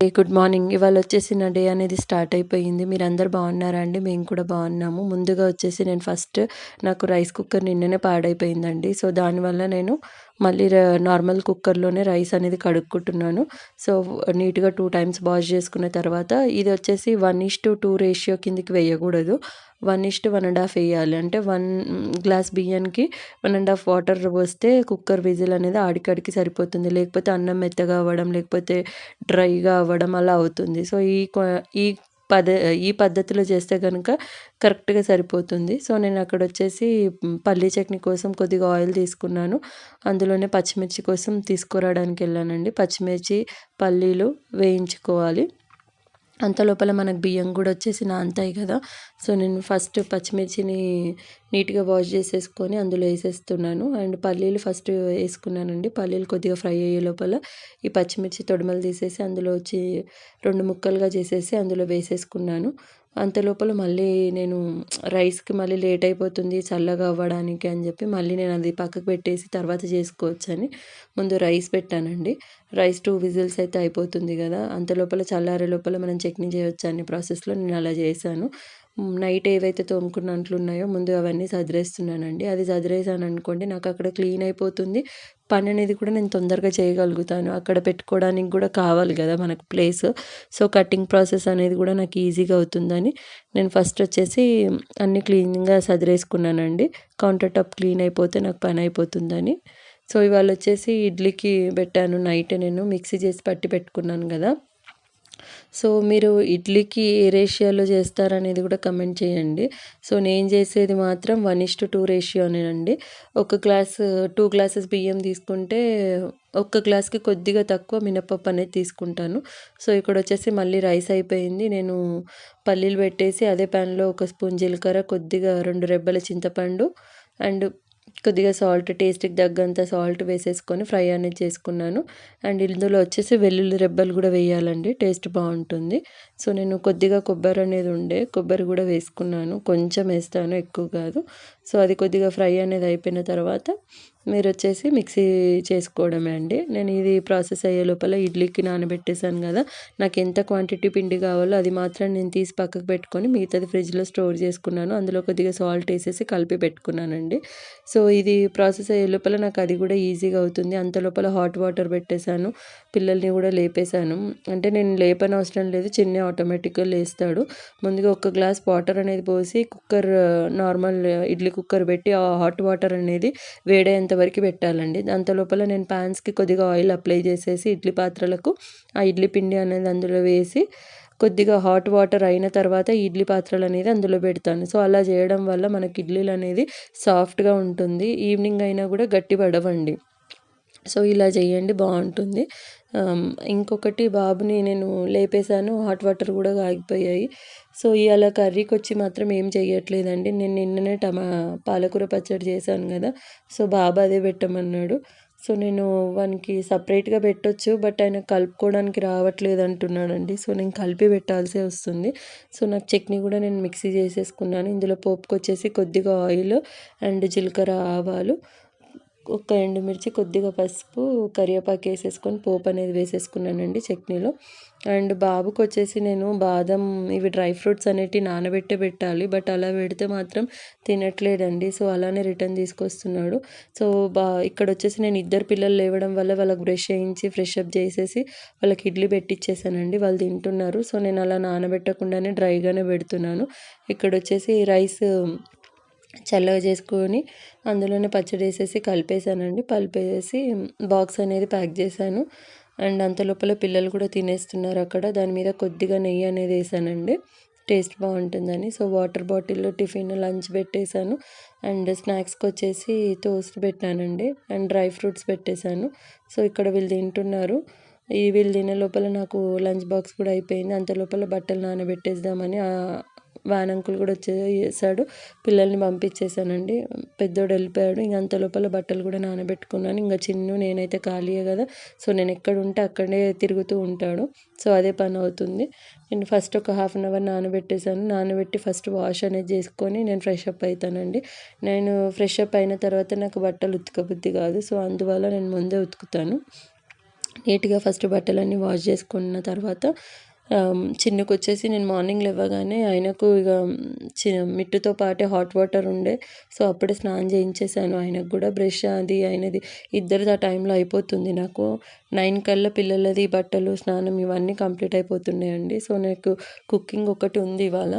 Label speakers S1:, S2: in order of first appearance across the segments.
S1: Good morning ఇవాళ వచ్చేసి నా డే అనేది స్టార్ట్ అయిపోయింది. మీరందరు బాగున్నారా అండి? మేము కూడా బాగున్నాము. ముందుగా వచ్చేసి నేను ఫస్ట్ నాకు రైస్ కుక్కర్ నిన్ననే పాడైపోయిందండి. సో దానివల్ల నేను మళ్ళీ నార్మల్ కుక్కర్లోనే రైస్ అనేది కడుక్కుంటున్నాను. సో నీట్గా టూ టైమ్స్ వాష్ చేసుకున్న తర్వాత ఇది వచ్చేసి వన్ ఇష్ టు టూ రేషియో కిందికి వేయకూడదు. One is to one and half వేయాలి. అంటే వన్ గ్లాస్ బియ్యానికి వన్ అండ్ హాఫ్ వాటర్ పోస్తే కుక్కర్ విజిల్ అనేది ఆడికాడికి సరిపోతుంది. లేకపోతే అన్నం మెత్తగా అవ్వడం లేకపోతే డ్రైగా అవ్వడం అలా అవుతుంది. సో ఈ ఈ పద ఈ పద్ధతిలో చేస్తే కనుక కరెక్ట్గా సరిపోతుంది. సో నేను అక్కడ వచ్చేసి పల్లీ చట్నీ కోసం కొద్దిగా ఆయిల్ తీసుకున్నాను. అందులోనే పచ్చిమిర్చి కోసం తీసుకురావడానికి వెళ్ళానండి పచ్చిమిర్చి పల్లీలు వేయించుకోవాలి. అంత లోపల మనకు బియ్యం కూడా వచ్చేసి నానతాయి కదా. సో నేను ఫస్ట్ పచ్చిమిర్చిని నీట్గా వాష్ చేసేసుకొని అందులో వేసేస్తున్నాను. అండ్ పల్లీలు ఫస్ట్ వేసుకున్నానండి. పల్లీలు కొద్దిగా ఫ్రై అయ్యే లోపల ఈ పచ్చిమిర్చి తొడమలు తీసేసి అందులో వచ్చి రెండు ముక్కలుగా చేసేసి అందులో వేసేసుకున్నాను. అంత లోపల మళ్ళీ నేను రైస్కి మళ్ళీ లేట్ అయిపోతుంది చల్లగా అవ్వడానికి అని చెప్పి మళ్ళీ నేను అది పక్కకు పెట్టేసి తర్వాత చేసుకోవచ్చని ముందు రైస్ పెట్టానండి. రైస్ టూ విజిల్స్ అయితే అయిపోతుంది కదా అంత లోపల చల్లారే లోపల మనం చట్నీ చేయొచ్చు అనే ప్రాసెస్లో నేను అలా చేశాను. నైట్ ఏవైతే తోముకున్నట్లు ఉన్నాయో ముందు అవన్నీ సదిరేస్తున్నానండి. అది సదిరేసాను అనుకోండి నాకు అక్కడ క్లీన్ అయిపోతుంది. పని అనేది కూడా నేను తొందరగా చేయగలుగుతాను. అక్కడ పెట్టుకోవడానికి కూడా కావాలి కదా మనకు ప్లేస్ సో కటింగ్ ప్రాసెస్ అనేది కూడా నాకు ఈజీగా అవుతుందని నేను ఫస్ట్ వచ్చేసి అన్ని క్లీన్గా సదిరేసుకున్నానండి. కౌంటర్ టాప్ క్లీన్ అయిపోతే నాకు పని అయిపోతుందని. సో ఇవాళ వచ్చేసి ఇడ్లీకి పెట్టాను. నైట్ నేను మిక్సీ చేసి పట్టి పెట్టుకున్నాను కదా. సో మీరు ఇడ్లీకి ఏ రేషియోలో చేస్తారనేది కూడా కమెంట్ చేయండి. సో నేను చేసేది మాత్రం వన్ ఇస్ టు టూ రేషియోనేనండి. ఒక గ్లాస్ టూ గ్లాసెస్ బియ్యం తీసుకుంటే ఒక్క గ్లాస్కి కొద్దిగా తక్కువ మినపప్పు అనేది తీసుకుంటాను. సో ఇక్కడ వచ్చేసి మళ్ళీ రైస్ అయిపోయింది. నేను పల్లీలు పెట్టేసి అదే ప్యాన్లో ఒక స్పూన్ జీలకర్ర కొద్దిగా రెండు రెబ్బల చింతపండు అండ్ కొద్దిగా సాల్ట్ టేస్ట్కి తగ్గంత సాల్ట్ వేసేసుకొని ఫ్రై అనేది చేసుకున్నాను. అండ్ ఇందులో వచ్చేసి వెల్లుల్లి రెబ్బలు కూడా వేయాలండి టేస్ట్ బాగుంటుంది. సో నేను కొద్దిగా కొబ్బరి అనేది ఉండే కొబ్బరి కూడా వేసుకున్నాను. కొంచెం వేస్తాను ఎక్కువ కాదు. సో అది కొద్దిగా ఫ్రై అనేది అయిపోయిన తర్వాత మీరు వచ్చేసి మిక్సీ చేసుకోవడమే అండి. నేను ఇది ప్రాసెస్ అయ్యే లోపల ఇడ్లీకి నానబెట్టేశాను కదా నాకు ఎంత క్వాంటిటీ పిండి కావాలో అది మాత్రం నేను తీసి పక్కకు పెట్టుకొని మిగతాది ఫ్రిడ్జ్లో స్టోర్ చేసుకున్నాను. అందులో కొద్దిగా సాల్ట్ వేసేసి కలిపి పెట్టుకున్నానండి. సో ఇది ప్రాసెస్ అయ్యే లోపల నాకు అది కూడా ఈజీగా అవుతుంది. అంత లోపల హాట్ వాటర్ పెట్టేశాను పిల్లల్ని కూడా లేపేశాను. అంటే నేను లేపని అవసరం లేదు చిన్న ఆటోమేటిక్గా లేస్తాడు. ముందుగా ఒక గ్లాస్ వాటర్ అనేది పోసి కుక్కర్ నార్మల్ ఇడ్లీ కుక్కర్ పెట్టి ఆ హాట్ వాటర్ అనేది వేడేంత వరకు పెట్టాలండి. దాంతో లోపల నేను ప్యాన్స్కి కొద్దిగా ఆయిల్ అప్లై చేసేసి ఇడ్లీ పాత్రలకు ఆ ఇడ్లీ పిండి అనేది అందులో వేసి కొద్దిగా హాట్ వాటర్ అయిన తర్వాత ఇడ్లీ పాత్రలు అనేది అందులో పెడతాను. సో అలా చేయడం వల్ల మనకి ఇడ్లీలు అనేది సాఫ్ట్గా ఉంటుంది. ఈవినింగ్ అయినా కూడా గట్టి పడవండి. సో ఇలా చేయండి బాగుంటుంది. ఇంకొకటి బాబుని నేను లేపేశాను హాట్ వాటర్ కూడా ఆగిపోయాయి. సో ఇవాళ కర్రీకి వచ్చి మాత్రం ఏం చేయట్లేదండి నేను నిన్ననే టమా పాలకూర పచ్చడి చేశాను కదా సో బాబు అదే పెట్టమన్నాడు. సో నేను వానికి సపరేట్గా పెట్టొచ్చు బట్ ఆయన కలుపుకోవడానికి రావట్లేదు అంటున్నాడండి సో నేను కలిపి పెట్టాల్సి వస్తుంది. సో నాకు చట్నీ కూడా నేను మిక్సీ చేసేసుకున్నాను. ఇందులో పోపుకొచ్చేసి కొద్దిగా ఆయిల్ అండ్ జీలకర్ర ఆవాలు. ఒక ఎండుమిర్చి కొద్దిగా పసుపు కరివేపాకు వేసేసుకొని పోపు అనేది వేసేసుకున్నానండి చట్నీలో. అండ్ బాబుకి వచ్చేసి నేను బాదం ఇవి డ్రై ఫ్రూట్స్ అనేటివి నానబెట్టే పెట్టాలి బట్ అలా పెడితే మాత్రం తినట్లేదండి. సో అలానే రిటర్న్ తీసుకొస్తున్నాడు. సో బా ఇక్కడ వచ్చేసి నేను ఇద్దరు పిల్లలు లేవడం వల్ల వాళ్ళకి బ్రష్ చేయించి ఫ్రెష్ అప్ చేసేసి వాళ్ళకి ఇడ్లీ పెట్టిచ్చేసానండి. వాళ్ళు తింటున్నారు. సో నేను అలా నానబెట్టకుండానే డ్రైగానే పెడుతున్నాను. ఇక్కడ వచ్చేసి రైస్ చల్లగా చేసుకొని అందులోనే పచ్చడి వేసేసి కలిపేసానండి కలిపేసి బాక్స్ అనేది ప్యాక్ చేశాను. అండ్ అంత లోపల పిల్లలు కూడా తినేస్తున్నారు అక్కడ. దాని మీద కొద్దిగా నెయ్యి అనేది వేసానండి. టేస్ట్ బాగుంటుందని. సో వాటర్ బాటిల్లో టిఫిన్ లంచ్ పెట్టేశాను. అండ్ స్నాక్స్కి వచ్చేసి టోస్ట్ పెట్టానండి. అండ్ డ్రై ఫ్రూట్స్ పెట్టేశాను. సో ఇక్కడ వీళ్ళు తింటున్నారు. ఈ వీళ్ళు తినే లోపల నాకు లంచ్ బాక్స్ కూడా అయిపోయింది. అంత లోపల బట్టలు నానబెట్టేద్దామని వ్యాన్ అంకుల్ కూడా వచ్చేసాడు. పిల్లల్ని పంపించేసానండి పెద్దోడు వెళ్ళిపోయాడు. ఇంక అంత లోపల బట్టలు కూడా నానబెట్టుకున్నాను. ఇంకా చిన్ను నేనైతే ఖాళీయే కదా. సో నేను ఎక్కడ ఉంటే అక్కడే తిరుగుతూ ఉంటాడు. సో అదే పని అవుతుంది. నేను ఫస్ట్ ఒక హాఫ్ అన్ అవర్ నానబెట్టేసాను నానబెట్టి ఫస్ట్ వాష్ అనేది చేసుకొని నేను ఫ్రెష్ అప్ అవుతానండి నేను ఫ్రెష్ అప్ అయిన తర్వాత నాకు బట్టలు ఉతకబుద్ధి కాదు. సో అందువల్ల నేను ముందే ఉతుకుతాను. నీట్గా ఫస్ట్ బట్టలన్నీ వాష్ చేసుకున్న తర్వాత చిన్నకు వచ్చేసి నేను మార్నింగ్ లేవగానే ఆయనకు ఇక చి మిట్టుతో పాటే హాట్ వాటర్ ఉండే. సో అప్పుడే స్నానం చేయించేసాను ఆయనకు కూడా బ్రష్ అది అయినది ఇద్దరిది ఆ టైంలో అయిపోతుంది నాకు. నైన్ కల్లా పిల్లలది బట్టలు స్నానం ఇవన్నీ కంప్లీట్ అయిపోతున్నాయండి. సో నాకు కుకింగ్ ఒకటి ఉంది ఇవాళ.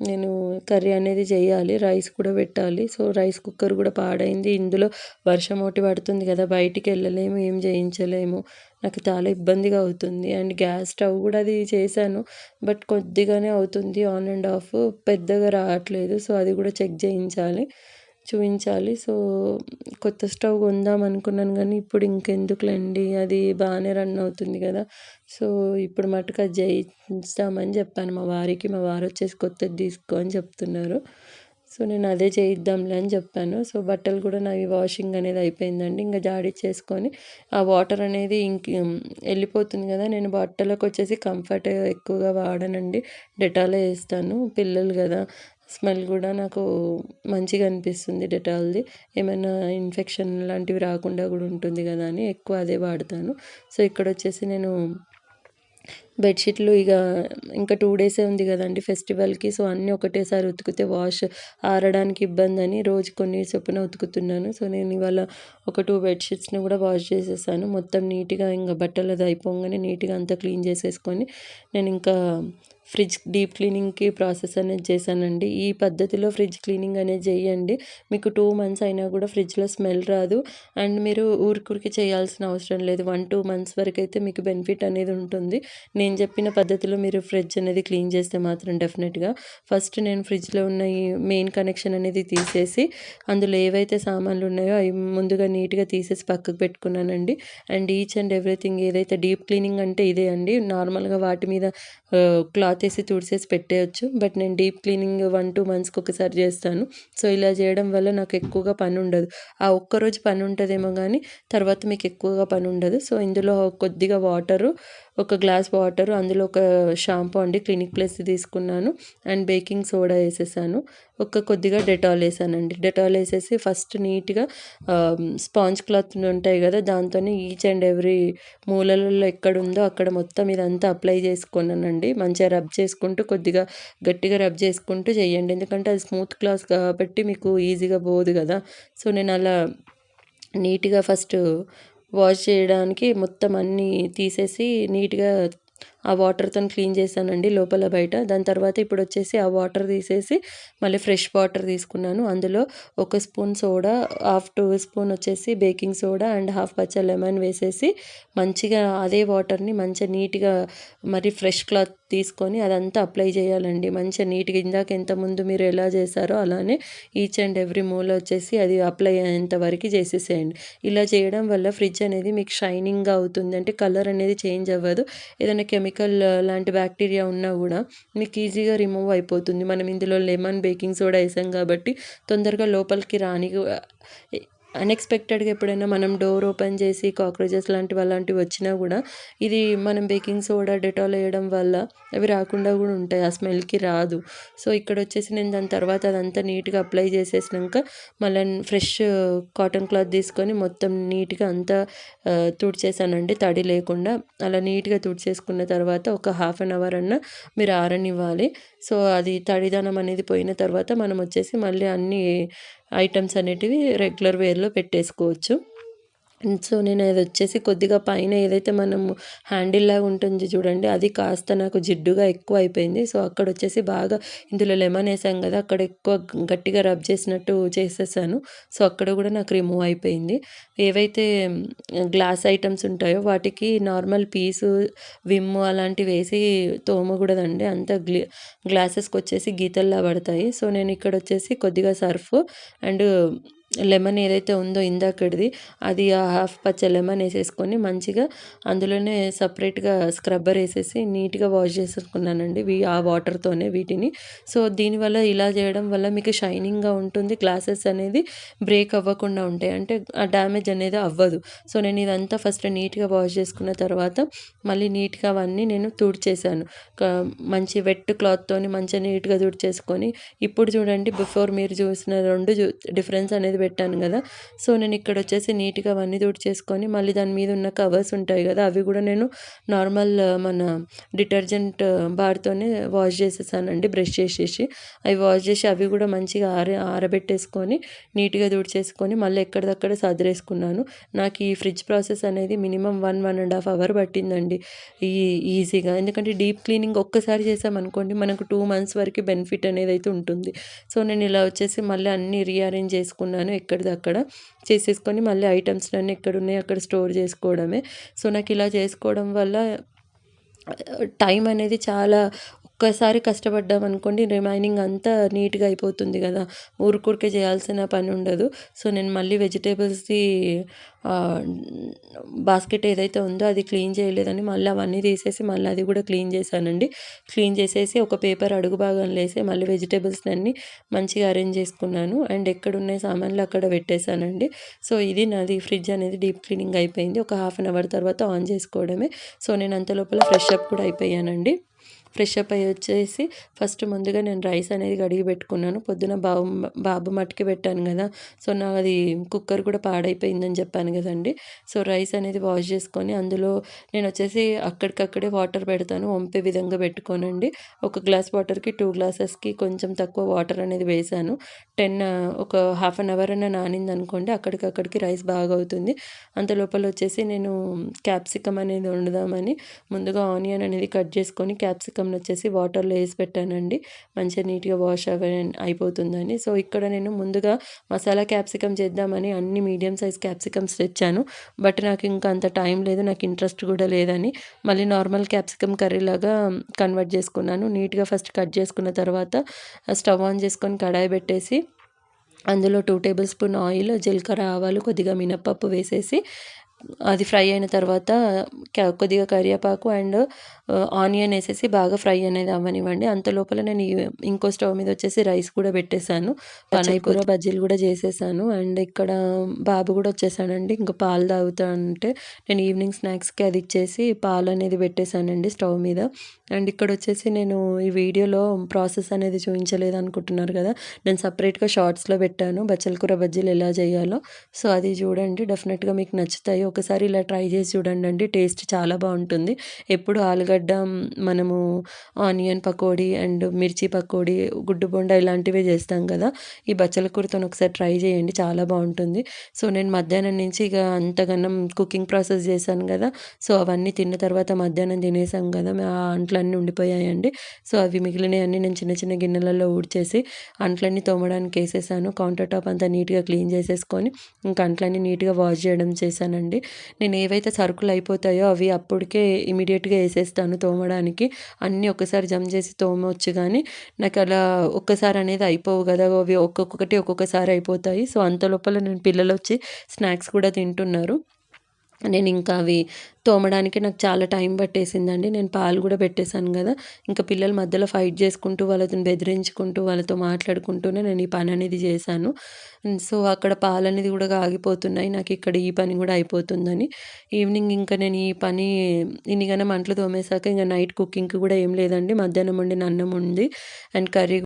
S1: నేను కర్రీ అనేది చేయాలి రైస్ కూడా పెట్టాలి. సో రైస్ కుక్కర్ కూడా పాడైంది. ఇందులో వర్షం ఒకటి పడుతుంది కదా బయటికి వెళ్ళలేము ఏం చేయించలేము. నాకు చాలా ఇబ్బందిగా అవుతుంది. అండ్ గ్యాస్ స్టవ్ కూడా అది చేశాను. బట్ కొద్దిగానే అవుతుంది. ఆన్ అండ్ ఆఫ్ పెద్దగా రావట్లేదు. సో అది కూడా చెక్ చేయించాలి. చూపించాలి సో కొత్త స్టవ్ కొందాం అనుకున్నాను కానీ ఇప్పుడు ఇంకెందుకులేండి. అది బాగానే రన్ అవుతుంది కదా. సో ఇప్పుడు మటుకు అది చేయిస్తామని చెప్పాను. మా వారికి మా వారు వచ్చేసి కొత్తది తీసుకో అని చెప్తున్నారు. సో నేను అదే చేయిద్దాంలే అని చెప్పాను. సో బట్టలు కూడా నావి వాషింగ్ అనేది అయిపోయిందండి. ఇంకా జాడి చేసుకొని ఆ వాటర్ అనేది ఇంక వెళ్ళిపోతుంది కదా. నేను బట్టలకు వచ్చేసి కంఫర్ట్ ఎక్కువగా వాడనండి. డెటాలే వేస్తాను. పిల్లలు కదా. స్మెల్ కూడా నాకు మంచిగా అనిపిస్తుంది డెటాల్ది. ఏమైనా ఇన్ఫెక్షన్ లాంటివి రాకుండా కూడా ఉంటుంది కదా అని ఎక్కువ అదే వాడతాను. సో ఇక్కడ వచ్చేసి నేను బెడ్షీట్లు ఇక ఇంకా టూ డేసే ఉంది కదండి ఫెస్టివల్కి. సో అన్నీ ఒకటేసారి ఉతికితే వాష్ ఆరడానికి ఇబ్బంది అని రోజు కొన్ని చొప్పున ఉతుకుతున్నాను. సో నేను ఇవాళ ఒక టూ బెడ్షీట్స్ని కూడా వాష్ చేసేసాను. మొత్తం నీట్గా ఇంకా బట్టలు అది అయిపోగానే నీట్గా అంతా క్లీన్ చేసేసుకొని నేను ఇంకా ఫ్రిడ్జ్ డీప్ క్లీనింగ్కి ప్రాసెస్ అనేది చేశానండి. ఈ పద్ధతిలో ఫ్రిడ్జ్ క్లీనింగ్ అనేది చేయండి. మీకు టూ మంత్స్ అయినా కూడా ఫ్రిడ్జ్లో స్మెల్ రాదు. అండ్ మీరు ఊరికూరికి చేయాల్సిన అవసరం లేదు. వన్ టూ మంత్స్ వరకు అయితే మీకు బెనిఫిట్ అనేది ఉంటుంది. నేను చెప్పిన పద్ధతిలో మీరు ఫ్రిడ్జ్ అనేది క్లీన్ చేస్తే మాత్రం డెఫినెట్గా. ఫస్ట్ నేను ఫ్రిడ్జ్లో ఉన్న ఈ మెయిన్ కనెక్షన్ అనేది తీసేసి అందులో ఏవైతే సామాన్లు ఉన్నాయో అవి ముందుగా నీట్గా తీసేసి పక్కకు పెట్టుకున్నానండి. అండ్ ఈచ్ అండ్ ఎవ్రీథింగ్ ఏదైతే డీప్ క్లీనింగ్ అంటే ఇదే అండి. నార్మల్గా వాటి మీద క్లాత్ పాతేసి తుడిసేసి పెట్టేయచ్చు. బట్ నేను డీప్ క్లీనింగ్ వన్ టూ మంత్స్కి ఒకసారి చేస్తాను. సో ఇలా చేయడం వల్ల నాకు ఎక్కువగా పని ఉండదు. ఆ ఒక్కరోజు పని ఉంటుందేమో కానీ తర్వాత మీకు ఎక్కువగా పని ఉండదు. సో ఇందులో కొద్దిగా వాటరు ఒక గ్లాస్ వాటర్ అందులో ఒక షాంపూ అండి క్లినిక్ ప్లస్ తీసుకున్నాను. అండ్ బేకింగ్ సోడా వేసేసాను. ఒక కొద్దిగా డెటాల్ వేసానండి. డెటాల్ వేసేసి ఫస్ట్ నీట్గా స్పాంజ్ క్లాత్ ఉంటాయి కదా దాంతో ఈచ్ అండ్ ఎవ్రీ మూలలలో ఎక్కడ ఉందో అక్కడ మొత్తం ఇదంతా అప్లై చేసుకున్నానండి. మంచిగా రబ్ చేసుకుంటూ కొద్దిగా గట్టిగా రబ్ చేసుకుంటూ చేయండి. ఎందుకంటే అది స్మూత్ క్లాత్ కాబట్టి మీకు ఈజీగా పోదు కదా. సో నేను అలా నీట్గా ఫస్ట్ వాష్ చేయడానికి మొత్తం అన్నీ తీసేసి నీట్గా ఆ వాటర్తో క్లీన్ చేశానండి లోపల బయట. దాని తర్వాత ఇప్పుడు వచ్చేసి ఆ వాటర్ తీసేసి మళ్ళీ ఫ్రెష్ వాటర్ తీసుకున్నాను. అందులో ఒక spoon soda half two spoon వచ్చేసి బేకింగ్ సోడా అండ్ హాఫ్ పచ్చ లెమన్ వేసేసి మంచిగా అదే వాటర్ని మంచిగా నీట్గా మరి ఫ్రెష్ క్లాత్ తీసుకొని అదంతా అప్లై చేయాలండి. మంచిగా నీట్గా ఇందాక ఎంత ముందు మీరు ఎలా చేశారో అలానే ఈచ్ అండ్ ఎవ్రీ మూల వచ్చేసి అది అప్లై అయ్యేంత వరకు చేసేసేయండి. ఇలా చేయడం వల్ల ఫ్రిడ్జ్ అనేది మీకు షైనింగ్గా అవుతుంది. అంటే కలర్ అనేది చేంజ్ అవ్వదు. ఏదైనా కెమికల్ లాంటి బ్యాక్టీరియా ఉన్నా కూడా మీకు ఈజీగా రిమూవ్ అయిపోతుంది. మనం ఇందులో లెమన్ బేకింగ్ సోడా వేసాం కాబట్టి తొందరగా లోపలికి రాని అన్ఎక్స్పెక్టెడ్గా ఎప్పుడైనా మనం డోర్ ఓపెన్ చేసి కాక్రోచెస్ లాంటివి అలాంటివి వచ్చినా కూడా ఇది మనం బేకింగ్ సోడా డెటాల్ వేయడం వల్ల అవి రాకుండా కూడా ఉంటాయి. ఆ స్మెల్కి రాదు. సో ఇక్కడ వచ్చేసి నేను దాని తర్వాత అదంతా నీట్గా అప్లై చేసేసినాక మళ్ళీ ఫ్రెష్ కాటన్ క్లాత్ తీసుకొని మొత్తం నీట్గా అంతా తుడిచేసానండి. తడి లేకుండా అలా నీట్గా తుడిచేసుకున్న తర్వాత ఒక హాఫ్ అన్ అవర్ అన్న మీరు ఆరనివ్వాలి. సో అది తడిదనం అనేది పోయిన తర్వాత మనం వచ్చేసి మళ్ళీ అన్నీ ఐటమ్స్ అనేటివి రెగ్యులర్ వేర్లో పెట్టేసుకోవచ్చు. సో నేను అది వచ్చేసి కొద్దిగా పైన ఏదైతే మనము హ్యాండిల్ లాగా ఉంటుంది చూడండి అది కాస్త నాకు జిడ్డుగా ఎక్కువ అయిపోయింది. సో అక్కడ వచ్చేసి బాగా ఇందులో లెమన్ వేసాం కదా అక్కడ ఎక్కువ గట్టిగా రబ్ చేసినట్టు చేసేసాను. సో అక్కడ కూడా నాకు రిమూవ్ అయిపోయింది. ఏవైతే గ్లాస్ ఐటమ్స్ ఉంటాయో వాటికి నార్మల్ పీసు విమ్ అలాంటివి వేసి తోమకూడదండి. అంత గ్లి గ్లాసెస్కి వచ్చేసి గీతల్లా పడతాయి. సో నేను ఇక్కడ వచ్చేసి కొద్దిగా సర్ఫ్ అండ్ లెమన్ ఏదైతే ఉందో ఇందాకడిది అది ఆ హాఫ్ పచ్చ లెమన్ వేసేసుకొని మంచిగా అందులోనే సపరేట్గా స్క్రబ్బర్ వేసేసి నీట్గా వాష్ చేసుకున్నానండి ఆ వాటర్తోనే వీటిని. సో దీనివల్ల ఇలా చేయడం వల్ల మీకు షైనింగ్గా ఉంటుంది గ్లాసెస్ అనేది బ్రేక్ అవ్వకుండా ఉంటాయి. అంటే ఆ డ్యామేజ్ అనేది అవ్వదు. సో నేను ఇదంతా ఫస్ట్ నీట్గా వాష్ చేసుకున్న తర్వాత మళ్ళీ నీట్గా అవన్నీ నేను తుడిచేసాను మంచి వెట్ క్లాత్తోని మంచిగా నీట్గా తుడిచేసుకొని ఇప్పుడు చూడండి బిఫోర్ మీరు చూసిన రెండు డిఫరెన్స్ అనేది పెట్టాను కదా. సో నేను ఇక్కడ వచ్చేసి నీట్గా అవన్నీ తుడిచేసుకొని మళ్ళీ దాని మీద ఉన్న కవర్స్ ఉంటాయి కదా అవి కూడా నేను నార్మల్ మన డిటర్జెంట్ బార్తోనే వాష్ చేసేసానండి బ్రష్ చేసేసి. అవి వాష్ చేసి అవి కూడా మంచిగా ఆర ఆరబెట్టేసుకొని నీట్గా తుడిచేసుకొని మళ్ళీ ఎక్కడిదక్కడ సదిరేసుకున్నాను. నాకు ఈ ఫ్రిడ్జ్ ప్రాసెస్ అనేది minimum one one and half hour పట్టిందండి ఈ ఈజీగా. ఎందుకంటే డీప్ క్లీనింగ్ ఒక్కసారి చేసామనుకోండి మనకు టూ మంత్స్ వరకు బెనిఫిట్ అనేది అయితే ఉంటుంది. సో నేను ఇలా వచ్చేసి మళ్ళీ అన్నీ రీఅరేంజ్ చేసుకున్నాను. ఎక్కడిదక్కడ చేసేసుకొని మళ్ళీ ఐటమ్స్ అన్నీ ఎక్కడ ఉన్నాయి అక్కడ స్టోర్ చేసుకోవడమే. సో నాకు ఇలా చేసుకోవడం వల్ల టైం అనేది చాలా ఒక్కసారి కష్టపడ్డాం అనుకోండి రిమైనింగ్ అంతా నీట్గా అయిపోతుంది కదా. ఊరికూరికే చేయాల్సిన పని ఉండదు. సో నేను మళ్ళీ వెజిటేబుల్స్ది బాస్కెట్ ఏదైతే ఉందో అది క్లీన్ చేయలేదని మళ్ళీ అవన్నీ తీసేసి మళ్ళీ అది కూడా క్లీన్ చేశానండి. క్లీన్ చేసేసి ఒక పేపర్ అడుగు భాగంలో వేసి మళ్ళీ వెజిటేబుల్స్ అన్నీ మంచిగా అరేంజ్ చేసుకున్నాను. అండ్ ఎక్కడ సామాన్లు అక్కడ పెట్టేశానండి. సో ఇది నాది ఫ్రిడ్జ్ అనేది డీప్ క్లీనింగ్ అయిపోయింది. ఒక హాఫ్ అన్ అవర్ తర్వాత ఆన్ చేసుకోవడమే. సో నేను అంత లోపల ఫ్రెష్ అప్ కూడా అయిపోయానండి. ఫ్రెష్ అప్ అయ్యి వచ్చేసి ఫస్ట్ ముందుగా నేను రైస్ అనేది కడిగి పెట్టుకున్నాను. పొద్దున బాబు బాబు మట్టుకి పెట్టాను కదా సో నాది కుక్కర్ కూడా పాడైపోయిందని చెప్పాను కదండి. సో రైస్ అనేది వాష్ చేసుకొని అందులో నేను వచ్చేసి అక్కడికక్కడే వాటర్ పెడతాను వంపే విధంగా పెట్టుకోనండి. ఒక గ్లాస్ వాటర్కి టూ గ్లాసెస్కి కొంచెం తక్కువ వాటర్ అనేది వేసాను. టెన్ ఒక హాఫ్ అన్ అవర్ అయినా నానింది అనుకోండి అక్కడికక్కడికి రైస్ బాగా అవుతుంది. అంత లోపల వచ్చేసి నేను క్యాప్సికమ్ అనేది వండుదామని ముందుగా ఆనియన్ అనేది కట్ చేసుకొని క్యాప్సికమ్ వచ్చేసి వాటర్లో వేసి పెట్టానండి. మంచిగా నీట్గా వాష్ అవ అయిపోతుందని. సో ఇక్కడ నేను ముందుగా మసాలా క్యాప్సికమ్ చేద్దామని అన్ని మీడియం సైజ్ క్యాప్సికమ్స్ తెచ్చాను. బట్ నాకు ఇంకా అంత టైం లేదు నాకు ఇంట్రెస్ట్ కూడా లేదని. మళ్ళీ నార్మల్ క్యాప్సికమ్ కర్రీలాగా కన్వర్ట్ చేసుకున్నాను. నీట్గా ఫస్ట్ కట్ చేసుకున్న తర్వాత స్టవ్ ఆన్ చేసుకొని కడాయి పెట్టేసి అందులో టూ టేబుల్ స్పూన్ ఆయిల్ జీలకర్ర ఆవాలు కొద్దిగా మినప్పప్పు వేసేసి అది ఫ్రై అయిన తర్వాత కొద్దిగా కరివేపాకు అండ్ ఆనియన్ వేసేసి బాగా ఫ్రై అనేది అవ్వనివ్వండి. అంత లోపల నేను ఇంకో స్టవ్ మీద వచ్చేసి రైస్ కూడా పెట్టేశాను. పనైకూర బజ్జీలు కూడా చేసేసాను అండ్ ఇక్కడ బాబు కూడా వచ్చేసాడండి. ఇంకా పాలు తాగుతా అంటే నేను ఈవినింగ్ స్నాక్స్కి అది ఇచ్చేసి పాలు అనేది పెట్టేశానండి స్టవ్ మీద. అండ్ ఇక్కడ వచ్చేసి నేను ఈ వీడియోలో ప్రాసెస్ అనేది చూపించలేదు అనుకుంటున్నారు కదా. నేను సపరేట్గా షార్ట్స్లో పెట్టాను. బచ్చల కూర బజ్జీలు ఎలా చేయాలో. సో అది చూడండి. డెఫినెట్గా మీకు నచ్చుతాయి ఒకసారి ఇలా ట్రై చేసి చూడండి అండి. టేస్ట్ చాలా బాగుంటుంది. ఎప్పుడు ఆలుగడ్డ మనము ఆనియన్ పకోడీ అండ్ మిర్చి పకోడీ గుడ్డు బొండ ఇలాంటివే చేస్తాం కదా. ఈ బచ్చల కూరతో ఒకసారి ట్రై చేయండి. చాలా బాగుంటుంది. సో నేను మధ్యాహ్నం నుంచి ఇక అంతగానం కుకింగ్ ప్రాసెస్ చేశాను కదా. సో అవన్నీ తిన్న తర్వాత మధ్యాహ్నం తినేసాం కదా. ఆ అంట్లన్నీ ఉండిపోయాయండి. సో అవి మిగిలినవన్నీ నేను చిన్న చిన్న గిన్నెలలో ఊడ్చేసి అంట్లన్నీ తోమడానికి వేసేసాను. కౌంటర్ టాప్ అంతా నీట్గా క్లీన్ చేసేసుకొని ఇంకా అంట్లన్నీ నీట్గా వాష్ చేయడం చేశానండి. నేను ఏవైతే సరుకులు అయిపోతాయో అవి అప్పటికే ఇమీడియట్గా వేసేస్తాను తోమడానికి. అన్నీ ఒక్కసారి జమ చేసి తోమవచ్చు కానీ నాకు అలా ఒక్కసారి అనేది అయిపోవు కదా అవి ఒక్కొక్కటి ఒక్కొక్కసారి అయిపోతాయి. సో అంత లోపల నేను పిల్లలు వచ్చి స్నాక్స్ కూడా తింటున్నారు. నేను ఇంకా అవి తోమడానికి నాకు చాలా టైం పట్టేసిందండి. నేను పాలు కూడా పెట్టేశాను కదా. ఇంకా పిల్లల మధ్యలో ఫైట్ చేసుకుంటూ వాళ్ళతో బెదిరించుకుంటూ వాళ్ళతో మాట్లాడుకుంటూనే నేను ఈ పని అనేది చేశాను. సో అక్కడ పాలు అనేది కూడా ఆగిపోతున్నాయి. నాకు ఇక్కడ ఈ పని కూడా అయిపోతుందని. ఈవినింగ్ ఇంకా నేను ఈ పని ఇన్నిగానే మంటలు తోమేశాక ఇంకా నైట్ కుకింగ్కి కూడా ఏం లేదండి. మధ్యాహ్నం వండిన అన్నం ఉంది. And curry